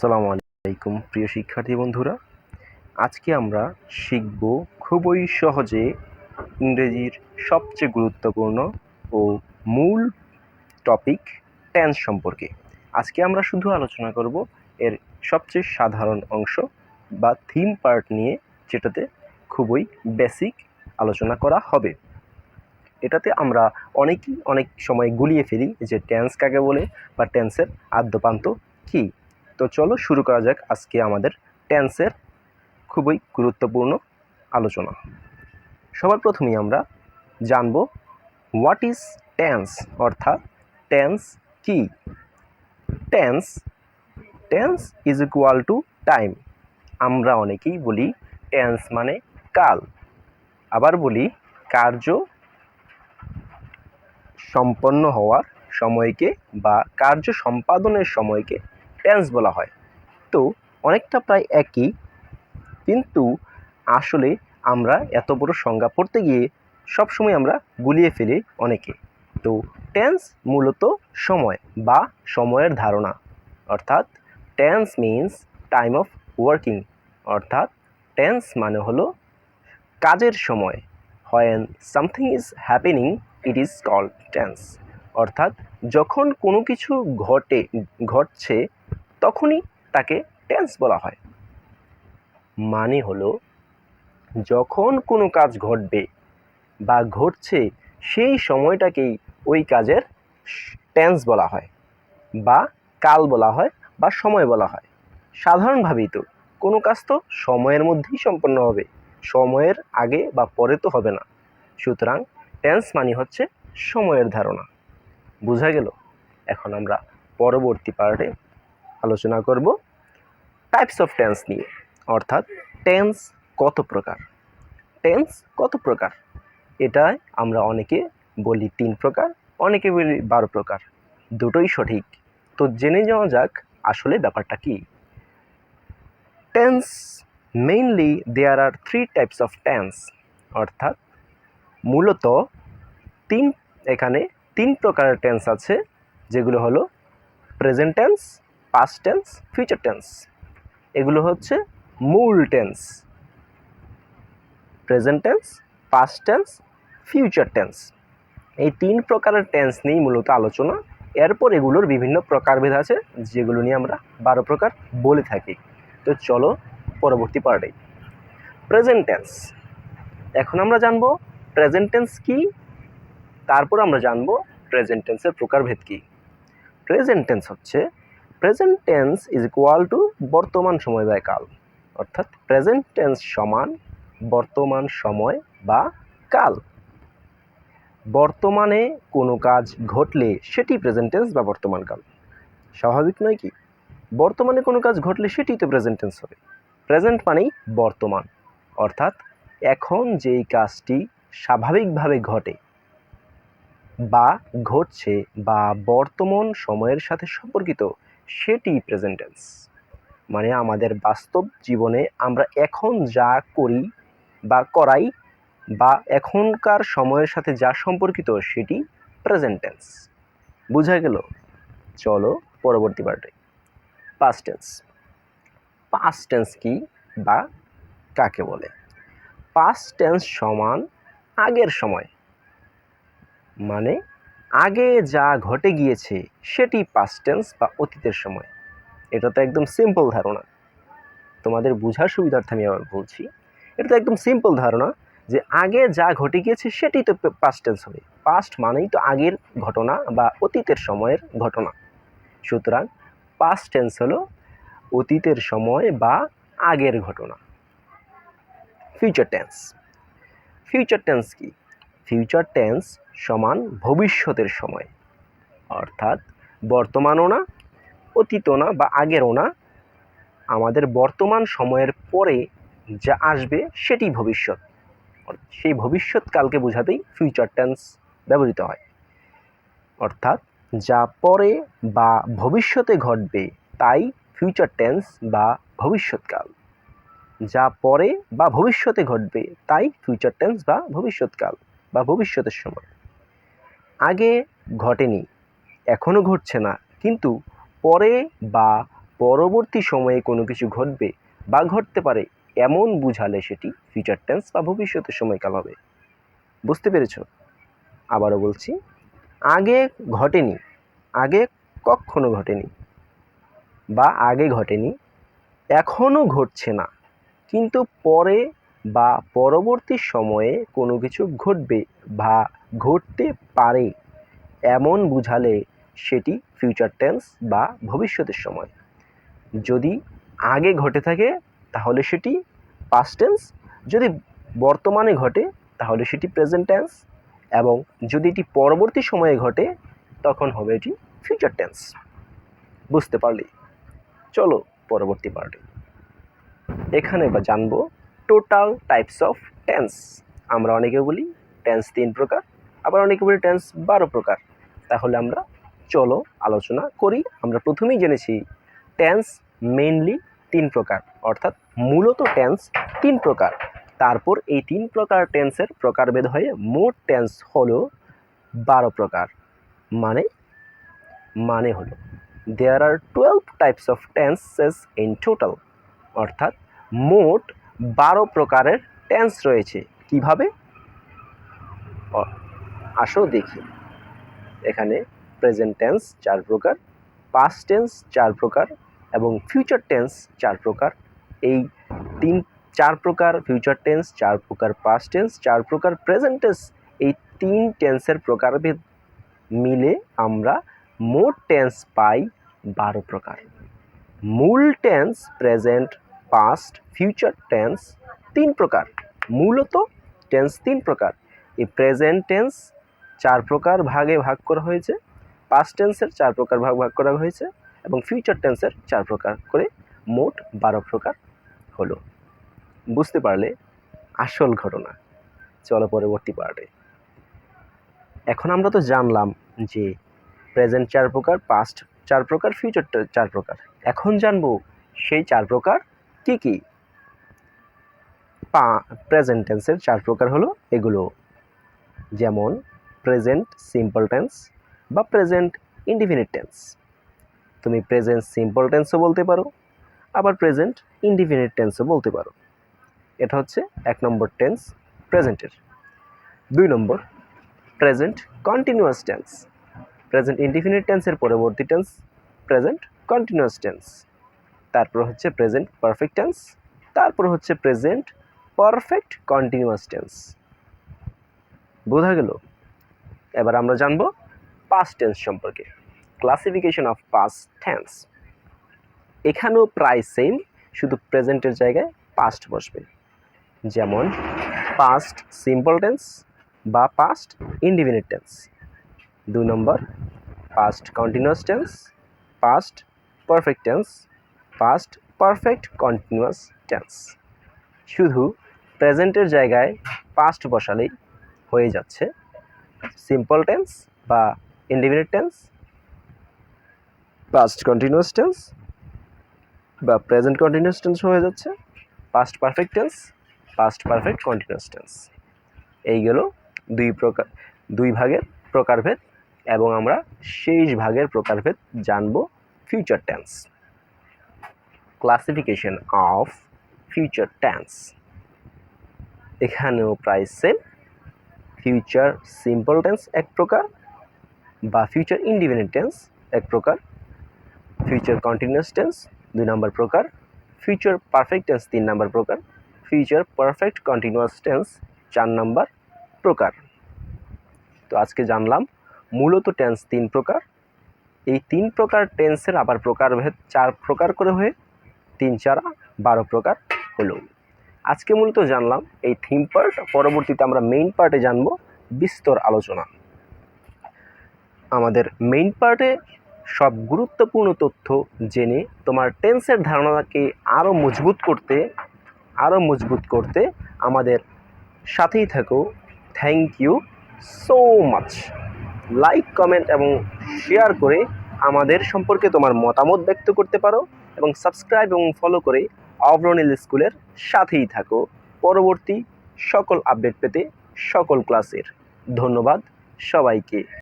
সালামু আলাইকুম, প্রিয় শিক্ষার্থী বন্ধুরা। আজকে আমরা শিখব খুবই সহজে ইংরেজির সবচেয়ে গুরুত্বপূর্ণ ও মূল টপিক টেন্স সম্পর্কে। আজকে আমরা শুধু আলোচনা করব এর সবচেয়ে সাধারণ অংশ বা থিম পার্ট নিয়ে, যেটাতে খুবই বেসিক আলোচনা করা হবে। এটাতে আমরা অনেকই অনেক সময় গুলিয়ে ফেলি যে টেন্স কাকে বলে বা টেন্সের আদ্যপান্ত কী। তো চলো শুরু করা যাক আজকে আমাদের টেন্সের খুবই গুরুত্বপূর্ণ আলোচনা। সবার প্রথমেই আমরা জানব হোয়াট ইজ টেন্স অর্থাৎ টেন্স কি? Tense tense is equal to time আমরা অনেকেই বলি টেন্স মানে কাল। আবার বলি কার্য সম্পন্ন হওয়ার সময়কে বা কার্য সম্পাদনের সময়কে টেন্স বলা হয়। তো অনেকটা প্রায় একই, কিন্তু আসলে আমরা এত বড় সংজ্ঞা পড়তে গিয়ে সবসময় আমরা গুলিয়ে ফেলি অনেকে। তো টেন্স মূলত সময় বা সময়ের ধারণা। অর্থাৎ tense means time of working অর্থাৎ টেন্স মানে হলো কাজের সময়। When something is happening it is call tense অর্থাৎ যখন কোনো কিছু ঘটে, ঘটছে, তখনই তাকে টেন্স বলা হয়। মানে হলো, যখন কোনো কাজ ঘটবে বা ঘটছে, সেই সময়টাকেই ওই কাজের টেন্স বলা হয় বা কাল বলা হয় বা সময় বলা হয়। সাধারণভাবেই তো কোনো কাজ তো সময়ের মধ্যেই সম্পন্ন হবে, সময়ের আগে বা পরে তো হবে না। সুতরাং টেন্স মানে হচ্ছে সময়ের ধারণা। বোঝা গেল। এখন আমরা পরবর্তী পার্টে আলোচনা করব টাইপস অফ টেন্স নিয়ে। অর্থাৎ টেন্স কত প্রকার? টেন্স কত প্রকার? এটাই আমরা অনেকে বলি তিন প্রকার, অনেকে বলি বারো প্রকার। দুটোই সঠিক। তো জেনে যাওয়া যাক আসলে ব্যাপারটা কি। Tense mainly there are three types of tense অর্থাৎ মূলত তিন এখানে তিন প্রকারের টেন্স আছে, যেগুলো হলো present tense past tense future tense এগুলো হচ্ছে মূল tense present tense past tense future tense এই তিন প্রকারের টেন্স নিয়েই মূলত আলোচনা। এরপর এগুলোর বিভিন্ন প্রকারভেদ আছে, যেগুলো নিয়ে আমরা বারো প্রকার বলে থাকি। তো চলো পরবর্তী পার্টে প্রেজেন্ট টেন্স এখন আমরা জানব প্রেজেন্ট টেন্স কী? তারপর আমরা জানব প্রেজেন্ট টেন্সের প্রকারভেদ কী? প্রেজেন্ট টেন্স হচ্ছে present tense is equal to বর্তমান সময় বা কাল। অর্থাৎ প্রেজেন্ট টেন্স সমান বর্তমান সময় বা কাল। বর্তমানে কোনো কাজ ঘটলে সেটি প্রেজেন্ট টেন্স বা বর্তমান কাল। স্বাভাবিক নয় কি? বর্তমানে কোনো কাজ ঘটলে সেটি তো প্রেজেন্ট টেন্স হবে। প্রেজেন্ট মানেই বর্তমান। অর্থাৎ এখন যেই কাজটি স্বাভাবিকভাবে ঘটে বা ঘটছে বা বর্তমান সময়ের সাথে সম্পর্কিত সেটি প্রেজেন্ট টেন্স মানে আমাদের বাস্তব জীবনে আমরা এখন যা করি বা করাই বা এখনকার সময়ের সাথে যা সম্পর্কিত সেটি প্রেজেন্ট টেন্স বোঝা গেল? চলো পরবর্তী পার্টে পাস্ট টেন্স পাস্ট টেন্স কি বা কাকে বলে? পাস্ট টেন্স সমান আগের সময়। মানে আগে যা ঘটে গিয়েছে সেটি পাস্ট টেন্স বা অতীতের সময়। এটা তো একদম সিম্পল ধারণা। তোমাদের বোঝার সুবিধার্থে আমি আবার বলছি, এটা তো একদম সিম্পল ধারণা যে আগে যা ঘটে গিয়েছে সেটি তো পাস্ট টেন্স হবে। পাস্ট মানেই তো আগের ঘটনা বা অতীতের সময়ের ঘটনা। সুতরাং পাস্ট টেন্স হলো অতীতের সময় বা আগের ঘটনা। ফিউচার টেন্স ফিউচার টেন্স কি? ফিউচার টেন্স সমান ভবিষ্যতের সময়। অর্থাৎ বর্তমানও না, অতীতও না বা আগেরও না, আমাদের বর্তমান সময়ের পরে যা আসবে সেটি ভবিষ্যৎ। সেই ভবিষ্যৎকালকে বোঝাতেই ফিউচার টেন্স ব্যবহৃত হয়। অর্থাৎ যা পরে বা ভবিষ্যতে ঘটবে, তাই ফিউচার টেন্স বা ভবিষ্যৎকাল যা পরে বা ভবিষ্যতে ঘটবে, তাই ফিউচার টেন্স বা ভবিষ্যৎকাল বা ভবিষ্যতের সময়। আগে ঘটেনি এখনও ঘটছে না। কিন্তু পরে বা পরবর্তী সময়ে কোনো কিছু ঘটবে বা ঘটতে পারে, এমন বুঝালে সেটি ফিউচার টেন্স বা ভবিষ্যতের সময়কাল হবে। বুঝতে পেরেছ? আবারও বলছি, আগে ঘটেনি, আগে কখনো ঘটেনি বা আগে ঘটেনি এখনও ঘটছে না। কিন্তু পরে বা পরবর্তী সময়ে কোনো কিছু ঘটবে বা ঘটতে পারে এমন বুঝালে সেটি ফিউচার টেন্স বা ভবিষ্যতের সময়। যদি আগে ঘটে থাকে, তাহলে সেটি পাস্ট টেন্স যদি বর্তমানে ঘটে, তাহলে সেটি প্রেজেন্ট টেন্স এবং যদি এটি পরবর্তী সময়ে ঘটে, তখন হবে এটি ফিউচার টেন্স বুঝতে পারলি? চলো পরবর্তী পার্টে এখানে বা জানব টোটাল টাইপস অফ টেন্স আমরা অনেকে বলি টেন্স তিন প্রকার। আবার অনেকে বলি টেন্স বারো প্রকার। তাহলে আমরা চলো আলোচনা করি। আমরা প্রথমেই জেনেছি টেন্স মেইনলি তিন প্রকার, অর্থাৎ মূলত টেন্স তিন প্রকার। তারপর এই তিন প্রকার টেন্সের প্রকারভেদ হয়ে মোট টেন্স হলো বারো প্রকার। মানে মানে হলো there are twelve types of tenses in total অর্থাৎ মোট বারো প্রকারের টেন্স রয়েছে। কীভাবে? আসো দেখি। এখানে প্রেজেন্ট টেন্স চার প্রকার পাস্ট টেন্স চার প্রকার এবং ফিউচার টেন্স চার প্রকার। এই তিন, চার প্রকার ফিউচার টেন্স চার প্রকার পাস্ট টেন্স চার প্রকার প্রেজেন্ট টেন্স এই তিন টেন্সের প্রকারভেদ মিলে আমরা মোট টেন্স পাই বারো প্রকার। মূল tense present past future tense তিন প্রকার। মূলত টেন্স তিন প্রকার। এই প্রেজেন্ট টেন্স প্রকার ভাগে ভাগ করা হয়েছে। পাস্ট টেন্সের চার প্রকার ভাগ ভাগ করা হয়েছে এবং ফিউচার টেন্সের চার প্রকার করে মোট বারো প্রকার হলো। বুঝতে পারলে আসল ঘটনা। চলো পরবর্তী পার্টে। এখন আমরা তো জানলাম যে প্রেজেন্ট চার প্রকার পাস্ট চার প্রকার ফিউচার চার প্রকার। এখন জানব সেই চার প্রকার কি কি? পা প্রেজেন্ট টেন্সের চার প্রকার হলো এগুলো। যেমন প্রেজেন্ট সিম্পল টেন্স বা প্রেজেন্ট ইনডিফিনিট টেন্স তুমি প্রেজেন্ট সিম্পল টেন্সও বলতে পারো, আবার প্রেজেন্ট ইনডিফিনিট টেন্সও বলতে পারো। এটা হচ্ছে এক নম্বর টেন্স প্রেজেন্টের দুই নম্বর present continuous tense present indefinite টেন্সের পরবর্তী টেন্স প্রেজেন্ট কন্টিনিউয়াস টেন্স তারপর হচ্ছে প্রেজেন্ট পারফেক্ট টেন্স তারপর হচ্ছে প্রেজেন্ট পারফেক্ট কন্টিনিউয়াস টেন্স বোঝা গেল? এবার আমরা জানব পাস্ট টেন্স সম্পর্কে। ক্লাসিফিকেশন অফ পাস্ট টেন্স এখানেও প্রায় সেম শুধু প্রেজেন্টের জায়গায় পাস্ট বসবে। যেমন পাস্ট সিম্পল টেন্স বা পাস্ট ইনডিফিনিট টেন্স দুই নম্বর past continuous tense past perfect tense past perfect continuous tense শুধু প্রেজেন্টের জায়গায় পাস্ট বসালেই হয়ে যাচ্ছে সিম্পল টেন্স বা indefinite tense past continuous tense বা প্রেজেন্ট কন্টিনিউয়াস টেন্স হয়ে যাচ্ছে past perfect tense past perfect continuous tense এইগুলো দুই প্রকার, দুই ভাগের প্রকারভেদ এবং আমরা শেষ ভাগের প্রকারভেদ জানব future tense classification of future tense এখানেও প্রায় সেম ফিউচার সিম্পল টেন্স এক প্রকার, বা ফিউচার ইনডিপেন্ডেন্ট টেন্স এক প্রকার ফিউচার কন্টিনিউয়াস টেন্স দুই নম্বর প্রকার ফিউচার পারফেক্ট টেন্স তিন নম্বর প্রকার ফিউচার পারফেক্ট কন্টিনিউয়াস টেন্স চার নম্বর প্রকার। তো আজকে জানলাম, মূলত টেন্স তিন প্রকার, এই তিন প্রকার টেন্সের আবার প্রকারভেদ চার প্রকার করে হয়ে তিন চারা বারো প্রকার হলো। আজকে মূলত জানলাম এই থিম পার্ট পরবর্তীতে আমরা মেইন পার্টে জানব বিস্তর আলোচনা। আমাদের মেইন পার্টে সব গুরুত্বপূর্ণ তথ্য জেনে তোমার টেন্সের ধারণাকে আরও মজবুত করতে আরও মজবুত করতে আমাদের সাথেই থাকো। Thank you so much like comment এবং শেয়ার করে আমাদের সম্পর্কে তোমার মতামত ব্যক্ত করতে পারো এবং সাবস্ক্রাইব এবং ফলো করে অগ্রনীল স্কুলের সাথেই থাকো। পরবর্তী সকল আপডেট পেতে সকল ক্লাসের ধন্যবাদ সবাইকে।